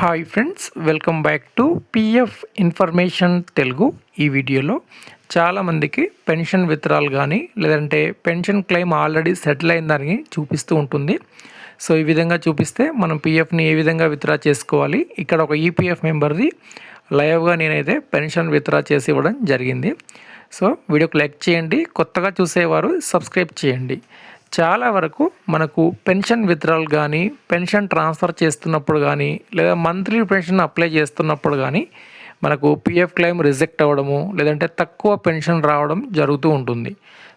Hi friends welcome back to PF information Telugu. ఈ వీడియోలో చాలామందికి పెన్షన్ విత్రాలు కానీ లేదంటే పెన్షన్ క్లెయిమ్ ఆల్రెడీ సెటిల్ అయిందని చూపిస్తూ ఉంటుంది. సో ఈ విధంగా చూపిస్తే మనం పిఎఫ్ని ఏ విధంగా విత్డ్రా చేసుకోవాలి? ఇక్కడ ఒక ఈపీఎఫ్ మెంబర్ది లైవ్గా నేనైతే పెన్షన్ విత్డ్రా చేసి ఇవ్వడం జరిగింది. సో వీడియోకి లైక్ చేయండి కొత్తగా చూసేవారు సబ్స్క్రైబ్ చేయండి. చాలా వరకు మనకు పెన్షన్ విత్డ్రాల్ కానీ పెన్షన్ ట్రాన్స్ఫర్ చేస్తున్నప్పుడు కానీ లేదా మంత్లీ పెన్షన్ అప్లై చేస్తున్నప్పుడు కానీ మనకు పిఎఫ్ క్లెయిమ్ రిజెక్ట్ అవ్వడము లేదంటే తక్కువ పెన్షన్ రావడం జరుగుతూ ఉంటుంది.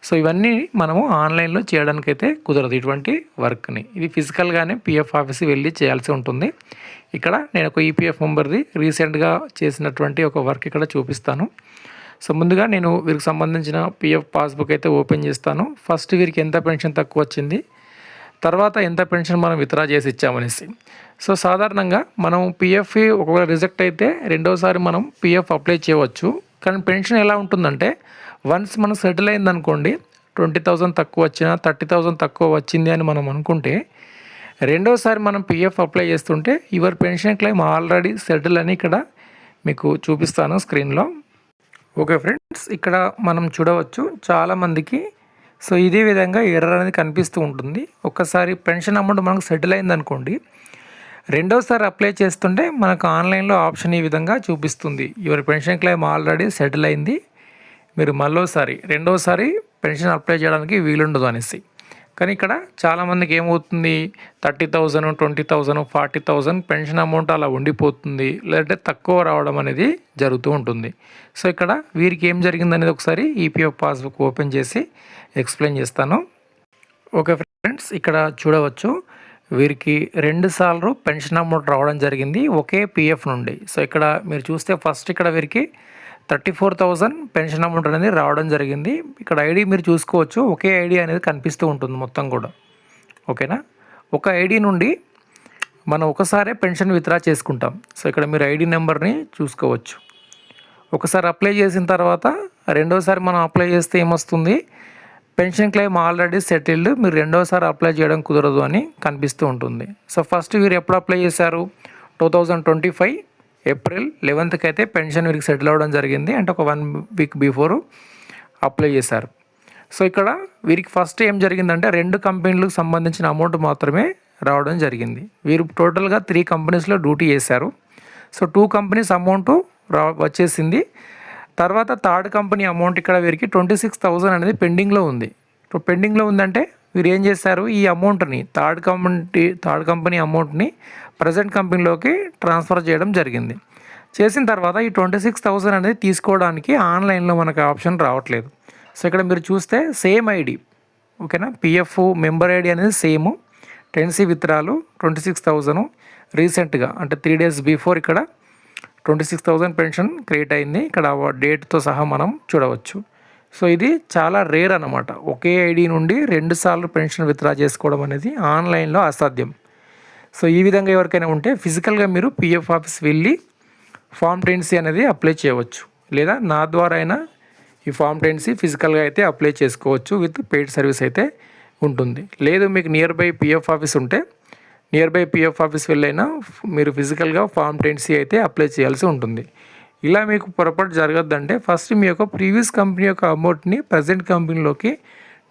సో ఇవన్నీ మనము ఆన్లైన్లో చేయడానికైతే కుదరదు ఇటువంటి వర్క్ని. ఇది ఫిజికల్గానే పిఎఫ్ ఆఫీస్కి వెళ్ళి చేయాల్సి ఉంటుంది. ఇక్కడ నేను ఒక ఈపీఎఫ్ మెంబర్ది రీసెంట్గా చేసినటువంటి ఒక వర్క్ ఇక్కడ చూపిస్తాను. సో ముందుగా నేను వీరికి సంబంధించిన పిఎఫ్ పాస్బుక్ అయితే ఓపెన్ చేస్తాను. ఫస్ట్ వీరికి ఎంత పెన్షన్ తక్కువ వచ్చింది? తర్వాత ఎంత పెన్షన్ మనం విత్డ్రా చేసి ఇచ్చామనేసి. సో సాధారణంగా మనం పిఎఫ్ ఒకవేళ రిజెక్ట్ అయితే రెండోసారి మనం పిఎఫ్ అప్లై చేయవచ్చు. కానీ పెన్షన్ ఎలా ఉంటుందంటే వన్స్ మనం సెటిల్ అయిందనుకోండి ట్వంటీ థౌజండ్ తక్కువ వచ్చినా థర్టీ థౌజండ్ తక్కువ వచ్చింది అని మనం అనుకుంటే రెండోసారి మనం పిఎఫ్ అప్లై చేస్తుంటే your pension claim already settle అని ఇక్కడ మీకు చూపిస్తాను స్క్రీన్లో ఓకే ఫ్రెండ్స్ ఇక్కడ మనం చూడవచ్చు చాలామందికి సో ఇదే విధంగా ఎర్రర్ అనేది కనిపిస్తూ ఉంటుంది. ఒక్కసారి పెన్షన్ అమౌంట్ మనకు సెటిల్ అయింది అనుకోండి రెండోసారి అప్లై చేస్తుంటే మనకు ఆన్లైన్లో ఆప్షన్ ఈ విధంగా చూపిస్తుంది. Your pension claim already settle అయింది మీరు మళ్ళోసారి రెండోసారి పెన్షన్ అప్లై చేయడానికి వీలుండదు అనేసి. కానీ ఇక్కడ చాలామందికి ఏమవుతుంది? Thirty thousand twenty thousand forty thousand pension amount అలా ఉండిపోతుంది. లేదంటే తక్కువ రావడం అనేది జరుగుతూ ఉంటుంది. సో ఇక్కడ వీరికి ఏం జరిగింది అనేది ఒకసారి ఈపీఎఫ్ పాస్బుక్ ఓపెన్ చేసి ఎక్స్ప్లెయిన్ చేస్తాను. ఓకే ఫ్రెండ్స్ ఇక్కడ చూడవచ్చు. వీరికి రెండు సార్లు పెన్షన్ అమౌంట్ రావడం జరిగింది ఒకే పిఎఫ్ నుండి. సో ఇక్కడ మీరు చూస్తే ఫస్ట్ ఇక్కడ వీరికి thirty four thousand pension amount అనేది రావడం జరిగింది. ఇక్కడ ఐడి మీరు చూసుకోవచ్చు. ఒకే ఐడి అనేది కనిపిస్తూ ఉంటుంది మొత్తం కూడా. ఓకేనా? ఒక ఐడి నుండి మనం ఒకసారే పెన్షన్ విత్డ్రా చేసుకుంటాం. సో ఇక్కడ మీరు ఐడి నెంబర్ని చూసుకోవచ్చు. ఒకసారి అప్లై చేసిన తర్వాత రెండోసారి మనం అప్లై చేస్తే ఏమొస్తుంది? Pension claim already settled. మీరు రెండోసారి అప్లై చేయడం కుదరదు అని కనిపిస్తూ ఉంటుంది. సో ఫస్ట్ మీరు ఎప్పుడు అప్లై చేశారు? Two thousand twenty five April లెవెన్త్కి అయితే పెన్షన్ వీరికి సెటిల్ అవ్వడం జరిగింది. అంటే ఒక వన్ వీక్ బిఫోర్ అప్లై చేశారు. సో ఇక్కడ వీరికి ఫస్ట్ ఏం జరిగిందంటే రెండు కంపెనీలకు సంబంధించిన అమౌంట్ మాత్రమే రావడం జరిగింది. వీరు టోటల్గా త్రీ కంపెనీస్లో డ్యూటీ చేశారు. సో టూ కంపెనీస్ అమౌంట్ రా వచ్చేసింది. తర్వాత థర్డ్ కంపెనీ అమౌంట్ ఇక్కడ వీరికి ట్వంటీ సిక్స్ థౌజండ్ అనేది పెండింగ్లో ఉంది. పెండింగ్లో ఉందంటే వీరు ఏం చేశారు ఈ అమౌంట్ని థర్డ్ కంపెనీ థర్డ్ కంపెనీ అమౌంట్ని ప్రజెంట్ కంపెనీలోకి ట్రాన్స్ఫర్ చేయడం జరిగింది. చేసిన తర్వాత ఈ ట్వంటీ సిక్స్ థౌసండ్ అనేది తీసుకోవడానికి ఆన్లైన్లో మనకు ఆప్షన్ రావట్లేదు. సో ఇక్కడ మీరు చూస్తే సేమ్ ఐడి ఓకేనా? పిఎఫ్ మెంబర్ ఐడి అనేది same. Ten C withdrawal twenty six thousand రీసెంట్గా అంటే త్రీ డేస్ బిఫోర్ ఇక్కడ twenty six thousand pension create అయింది. ఇక్కడ డేట్తో సహా మనం చూడవచ్చు. సో ఇది చాలా రేర్ అనమాట ఒకే ఐడి నుండి రెండుసార్లు పెన్షన్ విత్డ్రా చేసుకోవడం అనేది ఆన్లైన్లో అసాధ్యం. సో ఈ విధంగా ఎవరికైనా ఉంటే ఫిజికల్గా మీరు పిఎఫ్ ఆఫీస్ వెళ్ళి ఫామ్ టెన్సీ అనేది అప్లై చేయవచ్చు. లేదా నా ద్వారా అయినా ఈ ఫామ్ టెన్సీ ఫిజికల్గా అయితే అప్లై చేసుకోవచ్చు విత్ పెయిడ్ సర్వీస్ అయితే ఉంటుంది. లేదు మీకు నియర్ బై పిఎఫ్ ఆఫీస్ ఉంటే నియర్ బై పిఎఫ్ ఆఫీస్ వెళ్ళైనా మీరు ఫిజికల్గా ఫామ్ టెన్సీ అయితే అప్లై చేయాల్సి ఉంటుంది. ఇలా మీకు పొరపాటు జరగద్దంటే ఫస్ట్ మీ యొక్క ప్రీవియస్ కంపెనీ యొక్క అమౌంట్ని ప్రజెంట్ కంపెనీలోకి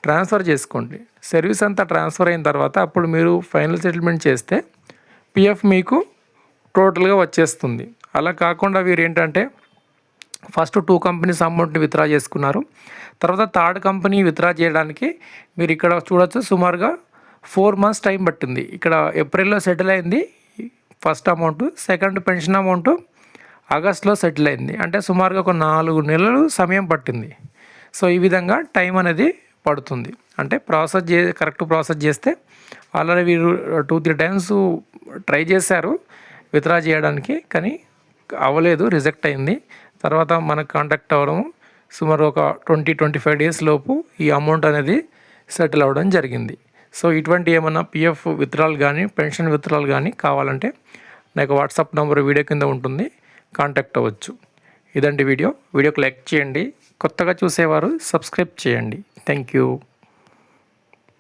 ట్రాన్స్ఫర్ చేసుకోండి. సర్వీస్ అంతా ట్రాన్స్ఫర్ అయిన తర్వాత అప్పుడు మీరు ఫైనల్ సెటిల్మెంట్ చేస్తే పిఎఫ్ మీకు టోటల్గా వచ్చేస్తుంది. అలా కాకుండా వీరు ఏంటంటే ఫస్ట్ టూ కంపెనీస్ అమౌంట్ని విత్డ్రా చేసుకున్నారు. తర్వాత థర్డ్ కంపెనీ విత్డ్రా చేయడానికి మీరు ఇక్కడ చూడొచ్చు సుమారుగా ఫోర్ మంత్స్ టైం పట్టింది. ఇక్కడ ఏప్రిల్లో సెటిల్ అయింది first amount second pension amount ఆగస్ట్లో సెటిల్ అయింది. అంటే సుమారుగా ఒక నాలుగు నెలలు సమయం పట్టింది. సో ఈ విధంగా టైం అనేది పడుతుంది. అంటే ప్రాసెస్ చే కరెక్ట్ ప్రాసెస్ చేస్తే ఆల్రెడీ వీరు టూ త్రీ టైమ్స్ ట్రై చేశారు విత్డ్రా చేయడానికి కానీ అవ్వలేదు రిజెక్ట్ అయింది. తర్వాత మనకు కాంటాక్ట్ అవ్వడం సుమారు ఒక ట్వంటీ ట్వంటీ ఫైవ్ డేస్ లోపు ఈ అమౌంట్ అనేది సెటిల్ అవ్వడం జరిగింది. సో ఇటువంటి ఏమన్నా పిఎఫ్ విత్డ్రాల్ కానీ పెన్షన్ విత్డ్రాల్ కానీ కావాలంటే నాకు వాట్సాప్ నెంబర్ వీడియో కింద ఉంటుంది. కాంటాక్ట్ అవ్వచ్చు. ఇదండి వీడియో. వీడియోకి లైక్ చేయండి. కొత్తగా చూసేవారు సబ్స్క్రైబ్ చేయండి. Thank you